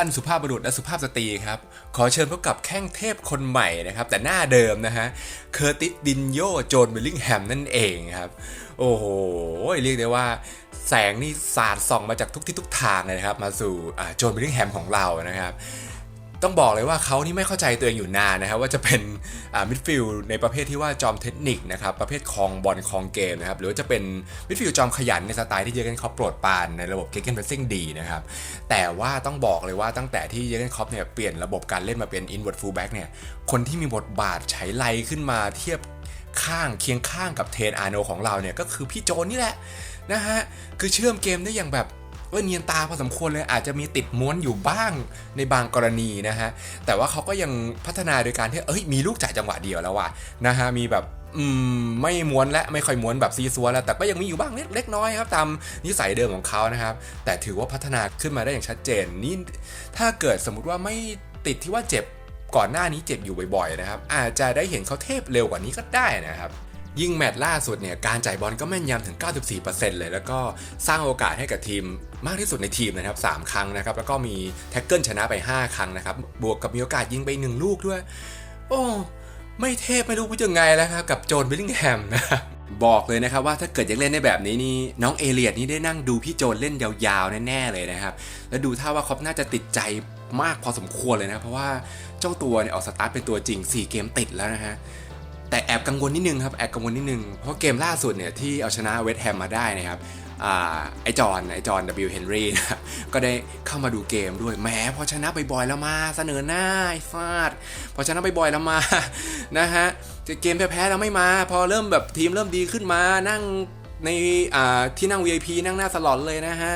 ท่านสุภาพบุรุษและสุภาพสตรีครับ ขอเชิญพบกับแข้งเทพคนใหม่นะครับ แต่หน้าเดิมนะฮะ เคอร์ติสดินโยโจนวิลลิงแฮมนั่นเองครับ โอ้โห เรียกได้ว่าแสงนี่สาดส่องมาจากทุกทิศทุกทางเลยนะครับ มาสู่โจนวิลลิงแฮมของเรานะครับ ต้องบอกเลยว่าเขานี่ไม่เข้าใจตัวเองอยู่นานนะครับว่าจะเป็นมิดฟิลด์ในประเภทที่ว่าจอมเทคนิคนะครับประเภทคลองบอลคลองเกมนะครับหรือว่าจะเป็นมิดฟิลด์จอมขยันในสไตล์ที่เยอร์เกนคอปโปรดปานในระบบเกเกนเพรสซิ่งดีนะครับแต่ว่าต้องบอกเลยว่าตั้งแต่ที่เยอร์เกนคอปเนี่ยเปลี่ยนระบบการเล่นมาเป็นอินเวอร์ full back เนี่ยคนที่มีบทบาทใช้ไลขึ้นมาเทียบข้างเคียงข้างกับเทนอาโนของเราเนี่ยก็คือพี่โจนนี่แหละนะฮะคือเชื่อมเกมได้อย่างแบบ เออเนียนตาพอสมควรเลยอาจจะมีติดม้วนอยู่บ้างในบางกรณีนะฮะ แต่ว่าเขาก็ยังพัฒนาโดยการที่เอ้ยมีลูกจ่ายจังหวะเดียวแล้วว่ะนะฮะมีแบบอืมไม่ม้วนและไม่ค่อยม้วนแบบซีซัวแล้ว แต่ก็ยังมีอยู่บ้างเล็กน้อยครับตามนิสัยเดิมของเขานะครับ แต่ถือว่าพัฒนาขึ้นมาได้อย่างชัดเจนนี่ถ้าเกิดสมมุติว่าไม่ติดที่ว่าเจ็บก่อนหน้านี้เจ็บอยู่บ่อยๆนะครับ อาจจะได้เห็นเขาเทพเร็วกว่านี้ก็ได้นะครับ ยิ่งแมตช์ล่าสุดเนี่ยการจ่ายบอลก็แม่นยำถึง 94%เลย แล้วก็สร้างโอกาสให้กับทีมมากที่สุดในทีมนะครับ 3 ครั้งนะครับ แล้วก็มีแท็กเกิลชนะไป 5 ครั้งนะครับ บวกกับมีโอกาสยิงไป 1 ลูกด้วย โอ้ไม่เทพไม่รู้ว่าจะไงแล้วครับ กับโจนบิลลิงแฮมนะบอกเลยนะครับว่าถ้าเกิดยากเล่นได้แบบนี้นี่น้องเอเลียดนี่ได้นั่งดูพี่โจนเล่นยาวๆแน่ๆเลยนะครับ แล้วดูท่าว่าคอปน่าจะติดใจมากพอสมควรเลยนะเพราะว่าเจ้าตัวเนี่ยออกสตาร์ทเป็นตัวจริง 4 เกมติดแล้วนะฮะ แต่แอบกังวลนิดนึงครับแอบกังวลนิดนึง เพราะเกมล่าสุดเนี่ยที่เอาชนะเวสต์แฮมมาได้นะครับอไอจอนไอจอน W Henry นะครับก็ได้เข้ามาดูเกมด้วยแหมพอชนะไปบ่อยๆแล้วมาเสนอหน้าไอฟาด พอชนะไปบ่อยๆแล้วมานะฮะเกมแพ้ๆแล้วไม่มา พอเริ่มแบบทีมเริ่มดีขึ้นมานั่งในที่นั่ง VIP นั่งหน้าสลอนเลยนะฮะ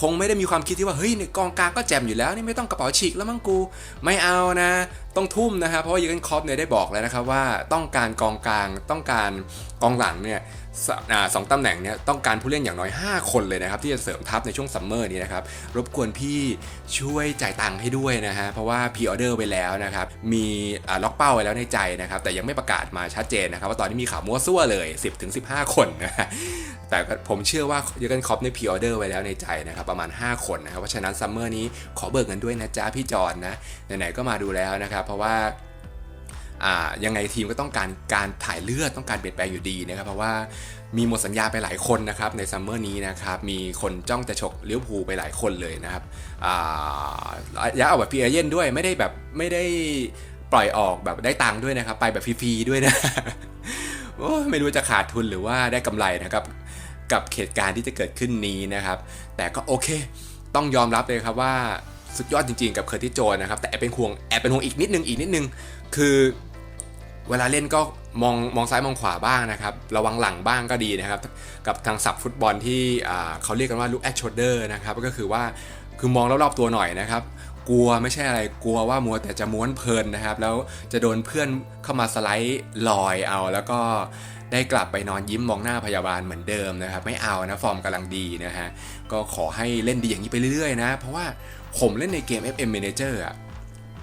คงไม่ได้มีความคิดที่ว่าเฮ้ยในกองกลางก็แจมอยู่แล้วนี่ไม่ต้องกระเป๋าฉีกแล้วมั้งกูไม่เอานะต้องทุ่มนะครับเพราะว่ายูเกนคอปเนี่ยได้บอกแล้วนะครับว่าต้องการกองกลางต้องการกองหลังเนี่ยสอสองตำแหน่งเนี่ยต้องการผู้เล่นอย่างน้อย 5 คนเลยนะครับที่จะเสริมทัพในช่วงซัมเมอร์นี้นะครับรบกวนพี่ช่วยจ่ายตังค์ให้ด้วยนะฮะเพราะว่าพีออเดอร์ไปแล้วนะครับมีล็อกเป้าไว้แล้วในใจนะครับแต่ยังไม่ประกาศมาชัดเจนนะครับว่าตอนนี้มีข่าวมั่วซั่วเลย 10-15 คนนะฮะแต่ผมเชื่อว่ายูเกนคอปในพีออเดอร์ไว้แล้วในใจนะครับประมาณ 5 คนนะครับเพราะฉะนั้นซัมเมอร์นี้ขอเบิกเงินด้วยนะจ๊ะพี่จอนนะไหนๆก็มาดูแล้วนะครับเพราะว่าอ่ายังไงทีมก็ต้องการการถ่ายเลือดต้องการเปลี่ยนแปลงอยู่ดีนะครับ เพราะว่ามีหมดสัญญาไปหลายคนนะครับในซัมเมอร์นี้นะครับ มีคนจ้องจะฉกเลี้ยวภูไปหลายคนเลยนะครับอ่ายาเอาแบบพีเอเย่นด้วยไม่ได้แบบไม่ได้ปล่อยออกแบบได้ตังค์ด้วยนะครับ ไปแบบฟรีๆด้วยนะโอ้ไม่รู้จะขาดทุนหรือว่าได้กำไรนะครับ กับเหตุการณ์ที่จะเกิดขึ้นนี้นะครับ แต่ก็โอเค ต้องยอมรับเลยครับว่า สุดยอดจริงๆกับเคอร์ติโจนนะครับ แต่แอบเป็นห่วงแอบเป็นห่วงอีกนิดนึงอีกนิดนึง คือเวลาเล่นก็มองมองซ้ายมองขวาบ้างนะครับ ระวังหลังบ้างก็ดีนะครับ กับทางศัพท์ฟุตบอลที่เขาเรียกกันว่า look at shoulder นะครับ ก็คือว่าคือมองรอบๆตัวหน่อยนะครับกลัวไม่ใช่อะไรกลัวว่ามัวแต่จะม้วนเพลินนะครับ แล้วจะโดนเพื่อนเข้ามาสไลด์ลอยเอาแล้วก็ ได้กลับไปนอนยิ้มมองหน้าพยาบาลเหมือนเดิมนะครับ ไม่เอานะฟอร์มกำลังดีนะฮะ ก็ขอให้เล่นดีอย่างนี้ไปเรื่อยๆนะ เพราะว่าผมเล่นในเกม FM Manager อะ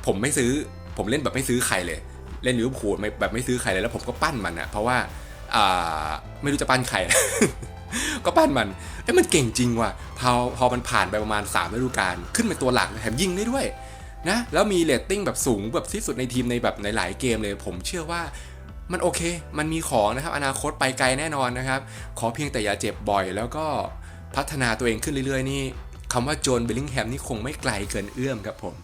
ผมไม่ซื้อผมเล่นแบบไม่ซื้อใครเลย เล่นลิเวอร์พูลแบบไม่ซื้อใครเลยแล้วผมก็ปั้นมันอะเพราะว่าอ่าไม่รู้จะปั้นใคร ก็ปั้นมันเอ้มันเก่งจริงว่ะพอพอมันผ่านไปประมาณ3ฤดูกาลขึ้นเป็นตัวหลักแถมยิงได้ด้วยนะแล้วมีเรตติ้งแบบสูงแบบที่สุดในทีมในแบบในหลายเกมเลย ผมเชื่อว่า มันโอเค มันมีของนะครับ อนาคตไปไกลแน่นอนนะครับ ขอเพียงแต่อย่าเจ็บบ่อย แล้วก็พัฒนาตัวเองขึ้นเรื่อยๆ นี่คำว่าโจนเบลลิงแฮมนี่คงไม่ไกลเกินเอื้อมครับผม